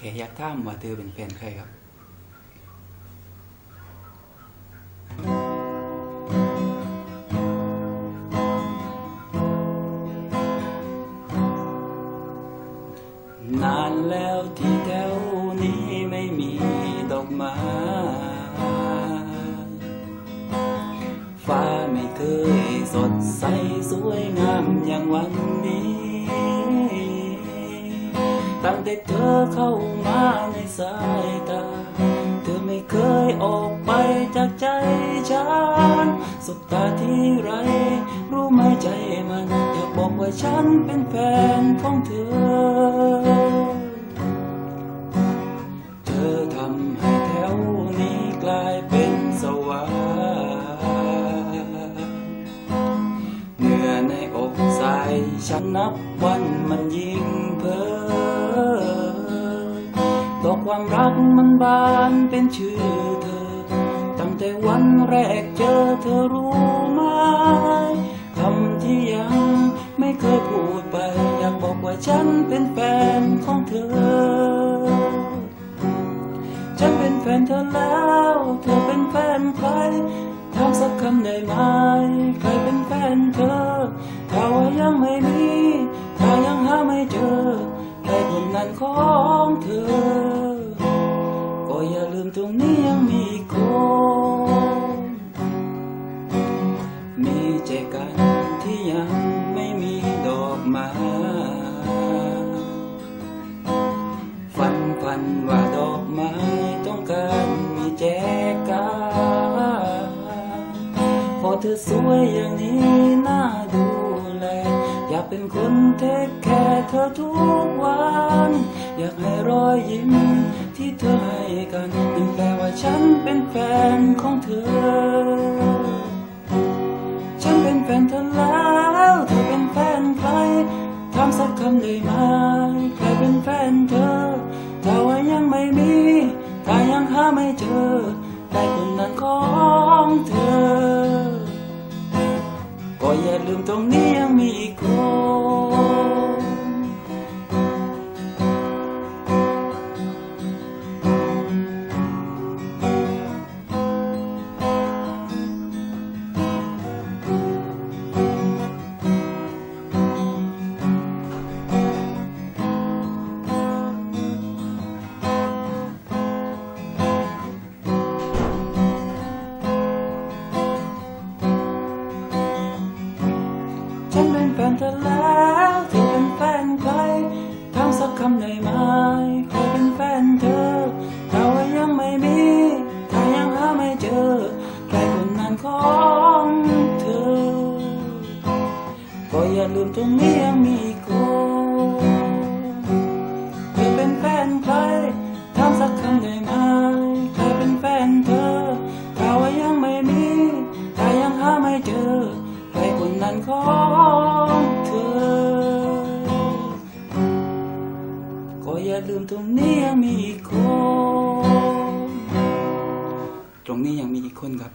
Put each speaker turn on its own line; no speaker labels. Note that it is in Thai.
แค่อยากถามว่าเธอเป็นแฟนใครครับนานแล้วที่แถวนี้ไม่มีดอกไม้ฟ้าไม่เคยสดใสสวยงามอย่างวันนี้ ตั้เธอเข้ามาในสายตา เธอไม่เคยออกไปจากใจฉันสบตาที่ไร รู้ไหมใจมันอยากบอกว่าฉันเป็นแฟนของเธอ เธอทำให้แถวนี้กลายเป็นสวรรค์เหงื่อในอกใสฉันนับวันมันยิ่งเพ้อดอ กความรักมันบานเป็นชื่อเธอ ตั้งแต่วันแรกเจอเธอรู้ไหมคำที่ยังไม่เคยพูดไป อยากบอกว่าฉันเป็นแฟนของเธอ ฉันเป็นแฟนเธอแล้ว เธอเป็นแฟนใครถามสักคำได้ไหม ของเธอ ก็อย่าลืมตรงนี้ยังมีคนมีใจกันที่ยังไม่มีดอกไม้ฝันฝันว่าดอกไม้ต้องการมีแจกันพอเธอสวยอย่างนี้น่าดู เป็นคนเทคแคร์เธอทุกวัน อยากให้รอยยิ้มที่เธอให้กันนั่นแปลว่าฉันเป็นแฟนของเธอ ฉันเป็นแฟนเธอแล้วเธอเป็นแฟนใครถามสักคำได้ไหมใครเป็นแฟนเธอถ้าว่ายังไม่มีถ้ายังหาไม่เจอใครคนนั้นของเธอ ก็อย่าลืมตรงนี้ ฉันเป็นแฟนเธอแล้วเธอเป็นแฟนใครถามสักคำได้ไหมใครเป็นแฟนเธอถ้าว่ายังไม่มี ถ้ายังหาไม่เจอใครคนนั้นของเธอ ก็อย่าลืมตรงนี้ยังมีอีกคนเธอเป็นแฟนใครถามสักคำได้ไหม นั้นของเธอ ก็อย่าลืมตรงนี้ยังมีอีกคน ตรงนี้ยังมีอีกคนครับ